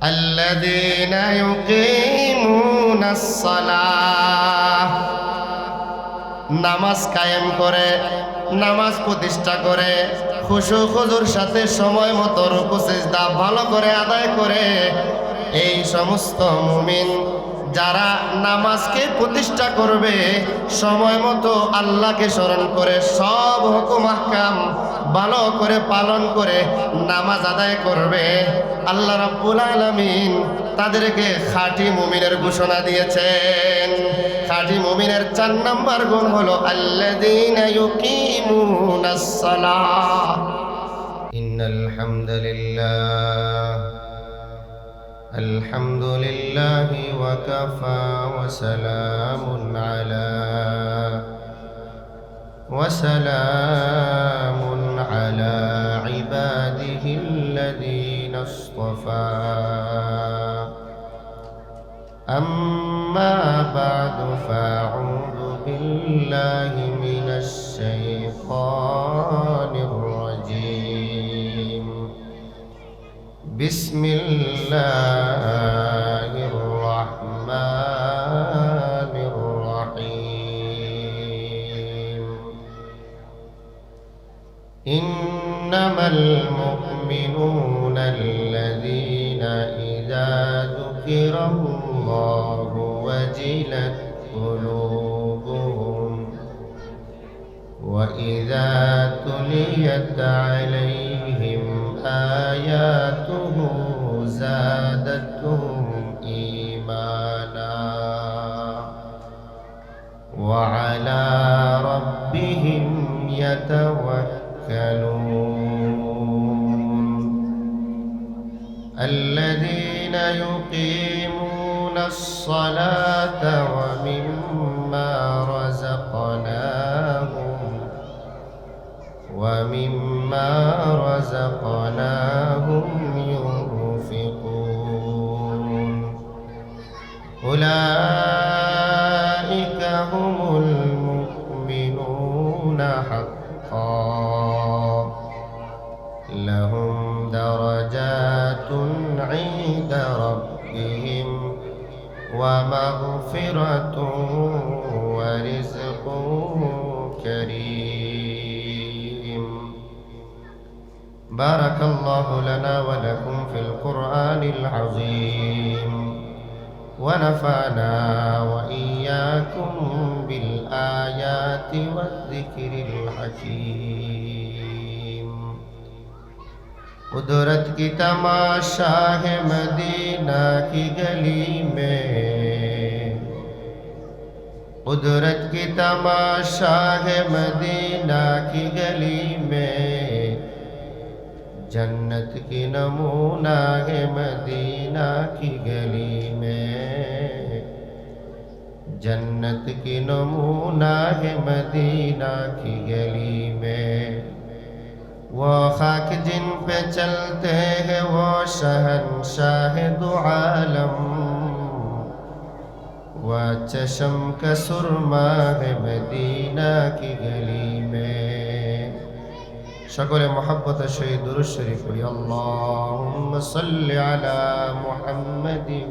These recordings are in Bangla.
الذين يقيمون الصلاة নামাজ কায়েম করে নামাজ প্রতিষ্ঠা করে খুশু খুজুর সাথে সময় মতো রুকু সিজদা ভালো করে আদায় করে এই সমস্ত মুমিন যারা নামাজকে প্রতিষ্ঠা করবে, সময় মতো আল্লাহকে স্মরণ করে সব হুকুম, আহকাম ভালো করে পালন করে নামাজ আদায় করবে। আল্লাহ রাব্বুল আলামিন তাদেরকে খাঁটি মুমিনের ঘোষণা দিয়েছেন। খাঁটি মুমিনের চার নাম্বার গুণ হলো, আল্লাযীনা ইউকিমুনাস সালাহ। ইন্নাল হামদুলিল্লাহ। الحمد لله وكفى وسلام على وسلام على عباده الذين اصطفى. أما بعد فأعوذ بالله من الشيطان بسم الله الرحمن الرحيم. إنما المؤمنون الذين إذا ذكر الله وجلت قلوبهم وإذا تليت عليهم آياته زادتهم إيمانا. وعلى ربهم يتوكلون. الذين يقيمون الصلاة ومما رزقناهم ومما رزقناهم ونفعنا وإياكم بالآيات والذكر الحكيم कुदरत की तमाशा है मदीना की गली में कुदरत की तमाशा है मदीना की गली में जन्नत की नमूना है मदीना की गली में जन्नत की नमूना है मदीना की गली में वो खाक जिन पे चलते हैं वो शहनशाह दो आलम वो चशम का सुरमा है मदीना की गली में সকলে মহাব্বতের সহিত দুরুদ শরীফ পড়ি আল্লাহুম্মা সাল্লি আলা মুহাম্মাদিন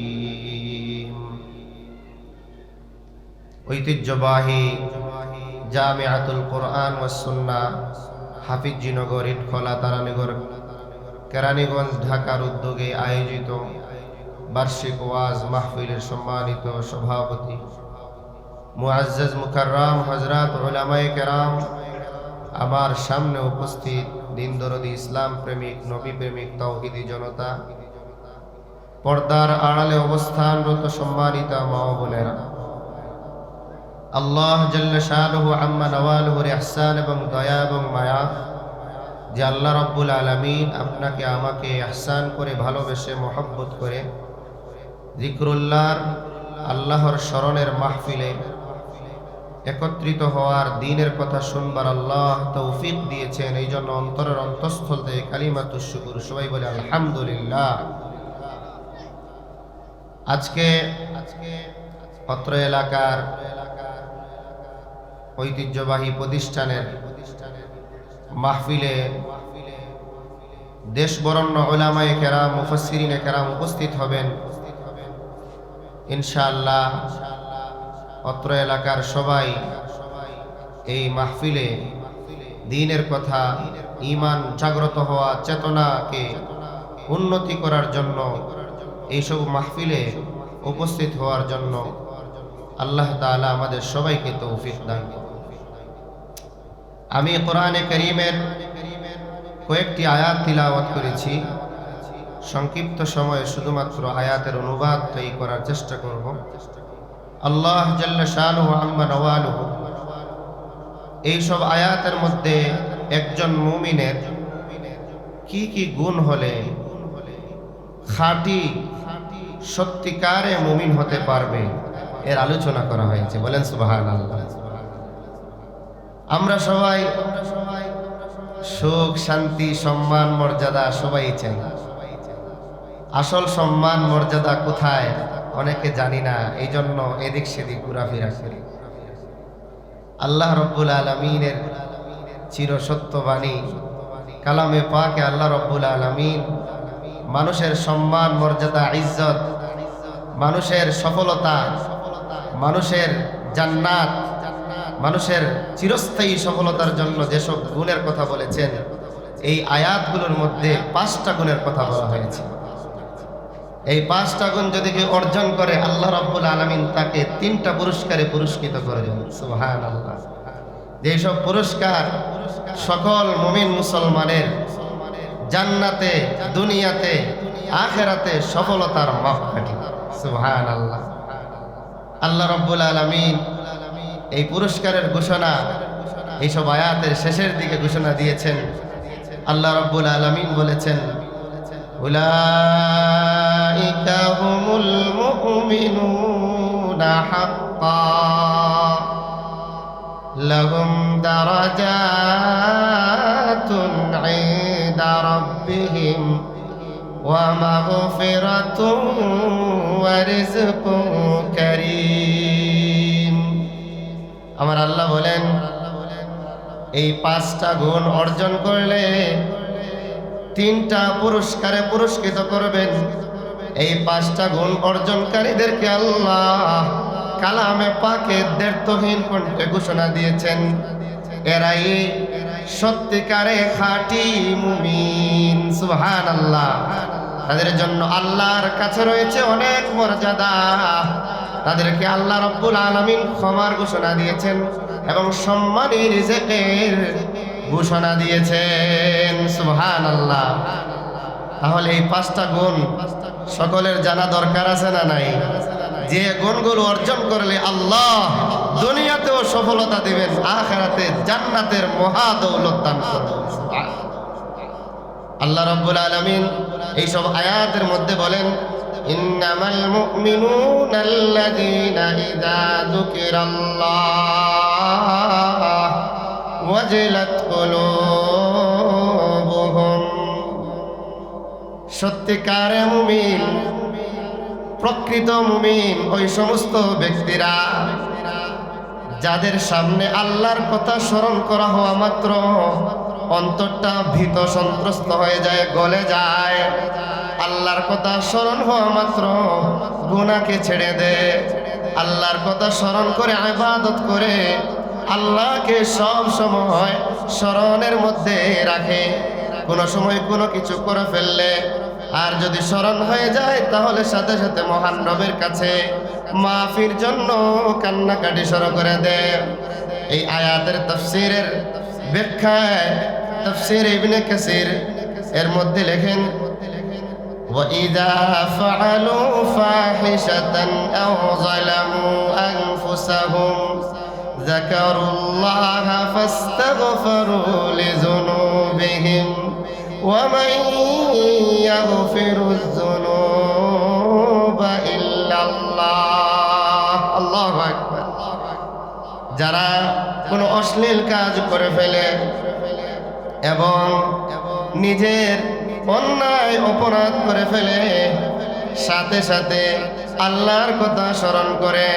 ঐতিহ্যবাহী জামিয়াতুল কোরআন ও সুন্না হাফিজিনগর, ইটখোলা, তারানগর, কেরানীগঞ্জ, ঢাকার উদ্যোগে আয়োজিত বার্ষিক ওয়াজ মাহফিলের সম্মানিত সভাপতি মুআজ্জাজ মুকাররাম হজরত ওলামায়ে কেরাম আমার সামনে উপস্থিত দিন দরদি ইসলাম প্রেমিক, নবী প্রেমিক, তৌহিদি জনতা, পর্দার আড়ালে অবস্থানরত সম্মানিতা মা বোনেরা। আল্লাহ শাহরুহু আম্মা নওয়ালহুর ইহসান এবং দয়া এবং মায়া, যে আল্লাহ রব্বুল আলমিন আপনাকে আমাকে ইহসান করে ভালোবেসে মহব্বত করে জিক্রুল্লাহর আল্লাহর স্মরণের মাহফিলে একত্রিত হওয়ার দিনের কথা শুনবার আল্লাহ তৌফিক দিয়েছেন। এই জন্য অন্তরের অন্তঃস্থল থেকে কালিমাতুর শুকুর। সবাই বলে আলহামদুলিল্লাহ। আজকে আজকে অত্র এলাকার ঐতিহ্যবাহী প্রতিষ্ঠানের মাহফিলে দেশ বরণ্য ওলামায়ে কেরাম, মুফাসসিরিনে কেরাম উপস্থিত হবেন। ইনশাআল্লাহ অত্র এলাকার সবাই এই মাহফিলে দিনের কথা ইমান জাগ্রত হওয়া চেতনাকে উন্নতি করার জন্য, এইসব মাহফিলে উপস্থিত হওয়ার জন্য আল্লাহ তাআলা আমাদের সবাইকে তৌফিক দান। আমি কোরআনে করিমের কয়েকটি আয়াত তিলাওয়াত করেছি। সংক্ষিপ্ত সময়ে শুধুমাত্র আয়াতের অনুবাদ তৈরি করার চেষ্টা করব। আল্লাহ জাল্লা শাহরুহ আম্মা এইসব আয়াতের মধ্যে একজন মুমিনের কি কি গুণ হলে খাঁটি সত্যিকারে মুমিন হতে পারবে? এর আলোচনা করা হয়েছে। বলেন সুবাহান আমরা সবাই সুখ, শান্তি, সম্মান, মর্যাদা সবাই চাই। আসল সম্মান, মর্যাদা কোথায়? অনেকে জানি না এই জন্য এদিক সেদিক ঘোরাফেরা করি। আল্লাহ রব্বুল আলমিনের চির সত্যবাণী, কালামে পাকে আল্লাহ রব্বুল আলমিন মানুষের সম্মান, মর্যাদা, ইজ্জত, মানুষের সফলতা মানুষের জান্নাত, মানুষের চিরস্থায়ী সফলতার জন্য যেসব গুণের কথা বলেছেন, এই আয়াতগুলোর মধ্যে পাঁচটা গুণের কথা বলা হয়েছে। এই পাঁচটা গুণ যদি কেউ অর্জন করে, আল্লাহ রব্বুল আলমিন তাকে তিনটা পুরস্কারে পুরস্কৃত করে দেবেন। সুহান আল্লাহ যেসব পুরস্কার সকল মুমিন মুসলমানের জান্নাতে, দুনিয়াতে, আখেরাতে সফলতার মাপকাঠি। সুহান আল্লাহ আল্লাহ রব্বুল আলমিন এই পুরস্কারের ঘোষণা, এইসব আয়াতের শেষের দিকে ঘোষণা দিয়েছেন। আল্লাহ রব্বুল আলমিন বলেছেন মুমিনুনা হাক্কা মাগফিরাতুন ওয়া রিজকুন আমার আল্লাহ বলেন, এই পাঁচটা গুণ অর্জন করলে তিনটা পুরস্কারে পুরস্কৃত করবেন। এই পাঁচটা গুণ অর্জনকারীদেরকে আল্লাহ কালামে পাকে দেড়তহীন কণ্ঠে ঘোষণা দিয়েছেন। এরাই সত্যিকারে খাঁটি মুমিন সুহান আল্লাহ তাদের জন্য আল্লাহর কাছে রয়েছে অনেক মর্যাদা। তাদেরকে আল্লাহ রব্বুল আলমিন ক্ষমার ঘোষণা দিয়েছেন এবং সম্মানী রিজেকের ঘোষণা দিয়েছেন। সুহান আল্লাহ তাহলে এই পাঁচটা গুণ সকলের জানা দরকার আছে না নাই? যে গুণগুলো অর্জন করলে আল্লাহ দুনিয়াতেও সফলতা দিবেন, আখেরাতে জান্নাতের মহা দৌলত দান আল্লাহ রব্বুল আলমিন এইসব আয়াতের মধ্যে বলেন, ইন্নামাল মুমিনুনা আল্লাযীনা ইযা যুকিরাল্লাহ ওয়াজিলাত কুলুবুহুম। সত্যিকারে মুমিন, প্রকৃত মুমিন, ওই সমস্ত ব্যক্তিরা, যাদের সামনে আল্লাহর কথা স্মরণ করা হওয়া মাত্র অন্তরটা ভীত সন্ত্রস্ত হয়ে যায়, গলে যায়। আল্লাহর কথা স্মরণ হওয়া মাত্র গুনাকে ছেড়ে দে। আল্লাহর কথা স্মরণ করে আবাদত করে, আল্লাহকে সব সময় স্মরণের মধ্যে রাখে। কোনো সময় কোনো কিছু করে ফেললে, আর যদি স্মরণ হয়ে যায়, তাহলে সাথে সাথে মহান রবের কাছে মাফির জন্য কান্নাকাটি শুরু করে দেয় এই আয়াতের তফসিরের ব্যাখ্যায় তফসির ইবনে কাসির এর মধ্যে লেখেন وإذا فعلوا فاحشة أو ظلموا أنفسهم ذكروا الله فاستغفروا لذنوبهم ومن يغفر الذنوب إلا الله الله أكبر যারা কোনো অশ্লীল কাজ করে ফেলে এবং নিজের অন্যায় অপরাধ করে ফেলে, সাথে সাথে আল্লাহর কথা স্মরণ করে,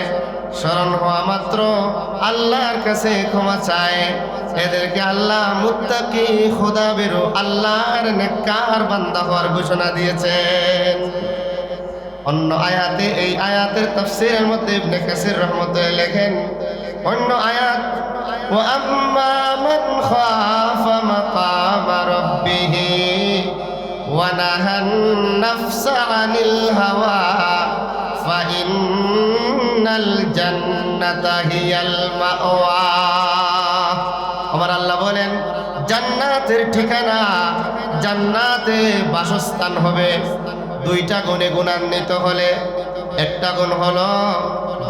স্মরণ হওয়া মাত্র আল্লাহর কাছে ক্ষমা চায়। এদেরকে আল্লাহ মুত্তাকি খোদা বেরো, আল্লাহর নেককার বান্দা হওয়ার ঘোষণা দিয়েছেন। অন্য আয়াতে, এই আয়াতের তাফসীরের মধ্যে ইবনে রহমতুল্লাহ লেখেন অন্য আয়াত ও আম্মা মান খাফা মাকাম রাব্বিহি ওয়া নাহা নাফসা আনিল হাওয়া, ফা ইন্নাল জান্নাতা হিয়াল মাওয়া। আমার আল্লাহ বলেন, জান্নাতের ঠিকানা জান্নাতে বাসস্থান হবে। দুইটা গুণে গুণান্বিত হলে, একটা গুণ হলো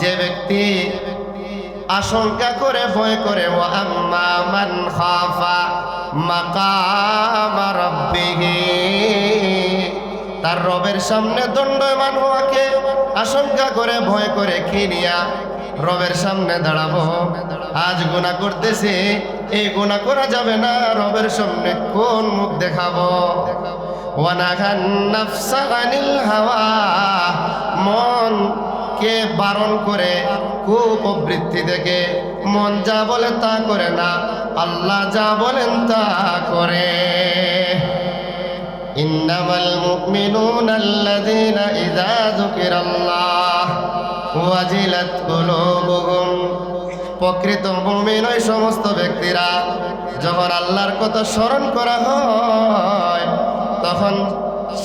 যে ব্যক্তি আশঙ্কা করে, ভয় করে, ও মান খাফা মাকাম তার রবের সামনে দণ্ডমান হওয়াকে আশঙ্কা করে, ভয় করে, কি নিয়া রবের সামনে দাঁড়াবো? আজ গুণা করতেছে, এই গুণা করা যাবে না, রবের সামনে কোন মুখ দেখাবো? ওয়ানাখান নাফসা আনিল হাওয়া, মন কে বারণ করে কুপবৃত্তি থেকে মন যা বলে তা করে না, আল্লাহ যা বলেন তা করে। ইন্নামাল মুমিনুন আল্লাযীনা ইযা যুকিরাল্লাহ, ওয়াজিলাত কুলুবুহুম। প্রকৃত মুমিন ওই সমস্ত ব্যক্তিরা, যখন আল্লাহর কথা স্মরণ করা হয়, তখন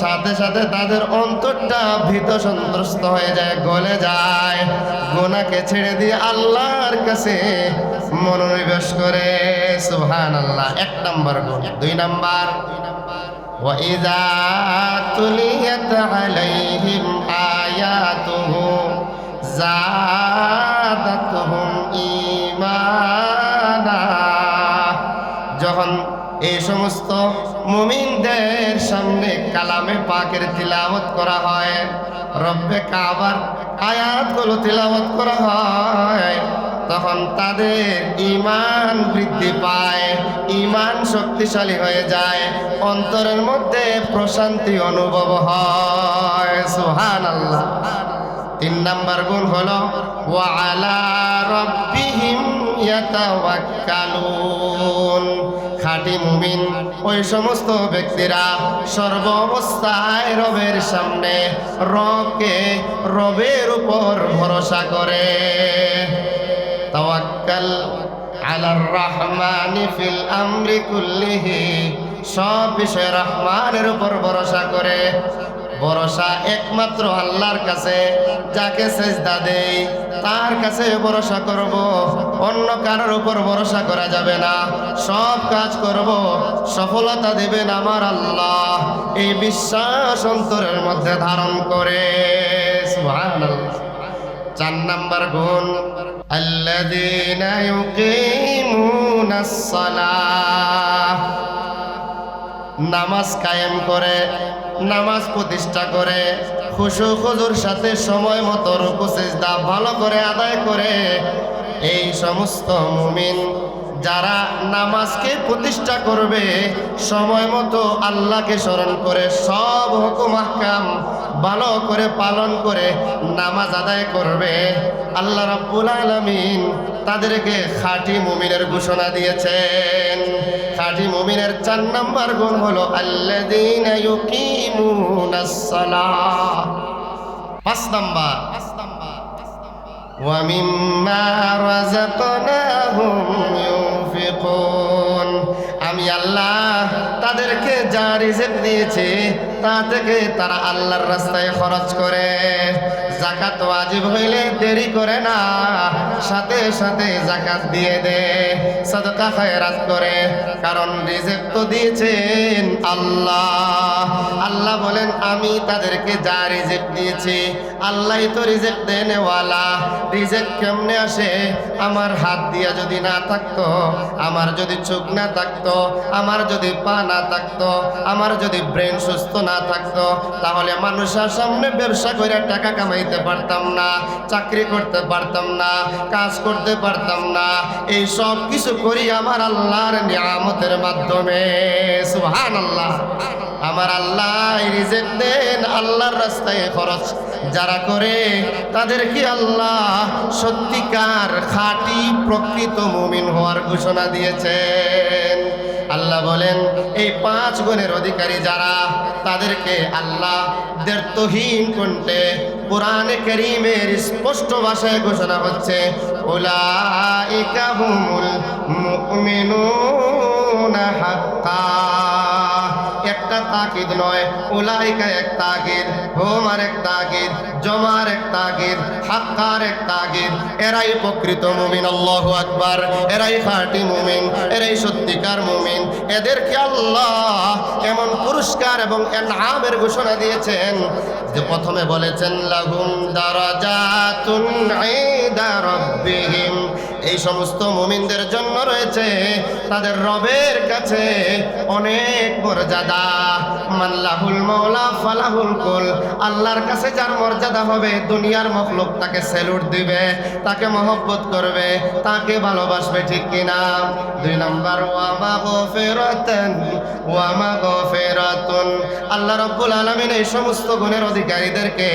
সাথে সাথে তাদের অন্তরটা ভীত সন্ত্রস্ত হয়ে যায় গলে যায় গোনাকে ছেড়ে দিয়ে আল্লাহর কাছে মনোনিবেশ করে সুহান আল্লাহ এক নাম্বার গুণ দুই নাম্বার وإذا تليت عليهم آياته زادتهم إيمانا যখন এই সমস্ত মুমিনদের সামনে কালামে পাকের তিলাওয়াত করা হয়। রব্বে কাবার আয়াতগুলো তিলাওয়াত করা হয়। তখন তাদের ইমান বৃদ্ধি পায় ইমান শক্তিশালী হয়ে যায়, অন্তরের মধ্যে প্রশান্তি অনুভব হয়। সুহান আল্লাহ তিন নাম্বার গুণ হলো ওয়ালা রব্বিহিম ইয়াতাওয়াক্কালুন। খাঁটি মুমিন। ওই সমস্ত ব্যক্তিরা সর্ব অবস্থায় রবের সামনে রবকে রবের উপর ভরসা করে। তাওয়াক্কাল আলার রহমানি ফিল আমরি কুল্লিহি। সব বিষয়ে রহমানের উপর ভরসা করে। ভরসা একমাত্র আল্লাহর কাছে, যাকে সেজদা দেই, তার কাছে ভরসা করব। অন্য কারোর উপর ভরসা করা যাবে না। সব কাজ করব, সফলতা দেবেন আমার আল্লাহ। এই বিশ্বাস অন্তরের মধ্যে ধারণ করে। চার নাম্বার গুণ, আল্লাযীনা ইউকিমুনাস সালাহ। নামাজ কায়েম করে নামাজ প্রতিষ্ঠা করে, খুশু খুজুর সাথে সময় মতো রুকু সেজদা ভালো করে আদায় করে। এই সমস্ত মুমিন যারা নামাজকে প্রতিষ্ঠা করবে, সময় মতো আল্লাহকে স্মরণ করে সব হুকুম আহকাম ভালো করে পালন করে নামাজ আদায় করবে। আল্লাহ রাব্বুল আলামিন তাদেরকে খাঁটি মুমিনের ঘোষণা দিয়েছেন। খাঁটি মুমিনের চার নাম্বার গুণ হলো আল্লাযীনা ইউকিমুনাস সালাহ পাঁচ নাম্বার ومما رزقناهم ينفقون আমি আল্লাহ তাদেরকে যা রিজেক দিয়েছি তা থেকে তারা আল্লাহর রাস্তায় খরচ করে। জাকাত ওয়াজিব হইলে দেরি করে না, সাথে সাথে জাকাত দিয়ে দে। সদকা খায়রাত করে, কারণ রিজেক তো দিয়েছেন আল্লাহ। আল্লাহ বলেন, আমি তাদেরকে যা রিজেক দিয়েছি, আল্লাহই তো রিজেক দেনেওয়ালা। রিজেক কেমনে আসে? আমার হাত দিয়া যদি না থাকতো, আমার যদি চোখ না থাকতো, আমার যদি পা না থাকতো, আমার যদি ব্রেন সুস্থ না থাকতো, তাহলে মানুষের সামনে ব্যবসা করে টাকা কামাইতে পারতাম না, চাকরি করতে পারতাম না, কাজ করতে পারতাম না। এই সব কিছু করি আমার আল্লাহর নিয়ামতের মাধ্যমে। সুহান আল্লাহ আমার আল্লাহ রিজেক দেন, আল্লাহর রাস্তায় খরচ যারা করে, তাদের কি আল্লাহ সত্যিকার খাঁটি প্রকৃত মুমিন হওয়ার ঘোষণা দিয়েছেন? আল্লাহ বলেন, এই পাঁচ গুণের অধিকারী যারা, তাদেরকে আল্লাহ দেড়তহীন কণ্ঠে কোরআনে করিমের স্পষ্ট ভাষায় ঘোষণা হচ্ছে হুমুল একটা তাকিদ নয়, উলাইকা এক তাকিদ হোমার এক তাকিদ জমার এক তাগিদ, হাক্কার এক তাগিদ, এরাই প্রকৃত মুমিন, আল্লাহ আকবার। এরাই খাঁটি মুমিন, এরাই সত্যিকার মুমিন। এদেরকে আল্লাহ এমন পুরস্কার এবং এনামের ঘোষণা দিয়েছেন যে প্রথমে বলেছেন, লাহুম দারাজাতুন ইনদা এই সমস্ত মুমিনদের জন্য রয়েছে তাদের রবের কাছে অনেক মর্যাদা। মাল্লাহুল মৌলা ফালাহুল কুল। আল্লাহর কাছে যার মর্যাদা হবে, দুনিয়ার মখলুক তাকে স্যালুট দিবে, তাকে মহব্বত করবে, তাকে ভালোবাসবে, ঠিক কিনা দুই নাম্বার ওয়ামা গফিরাতান ওয়ামা গফিরাতুন। আল্লাহ রাব্বুল আলামিন এই সমস্ত গুণের অধিকারীদেরকে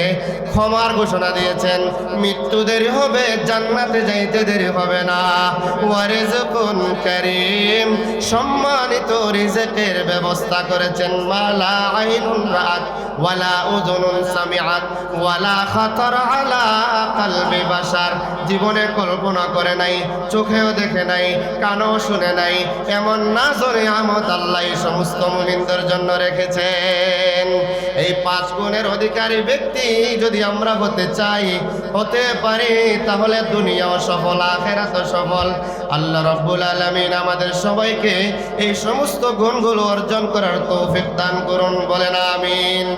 ক্ষমার ঘোষণা দিয়েছেন। মৃত্যু দেরি হবে, জান্নাতে যাইতে দেরি হবে। না। ওয়ারিজকুন করিম। সম্মানিত রিজেকের ব্যবস্থা করেছেন। মালা আইনুন রাত ওয়ালা উযুনুন সামিআত, ওয়ালা খাতার আলা কলবি বাশার। জীবনে কল্পনা করে নাই, চোখেও দেখে নাই, কানও শুনে নাই, এমন না নাজরে আমত আল্লাহ সমস্ত মুমিনদের জন্য রেখেছেন। এই পাঁচ গুণের অধিকারী ব্যক্তি যদি আমরা হতে চাই, হতে পারি, তাহলে দুনিয়াও সফল আখেরাত সফল। আল্লাহ রব্বুল আলামিন আমাদের সবাইকে এই সমস্ত গুণগুলো অর্জন করার তৌফিক দান করুন, বলেন আমিন।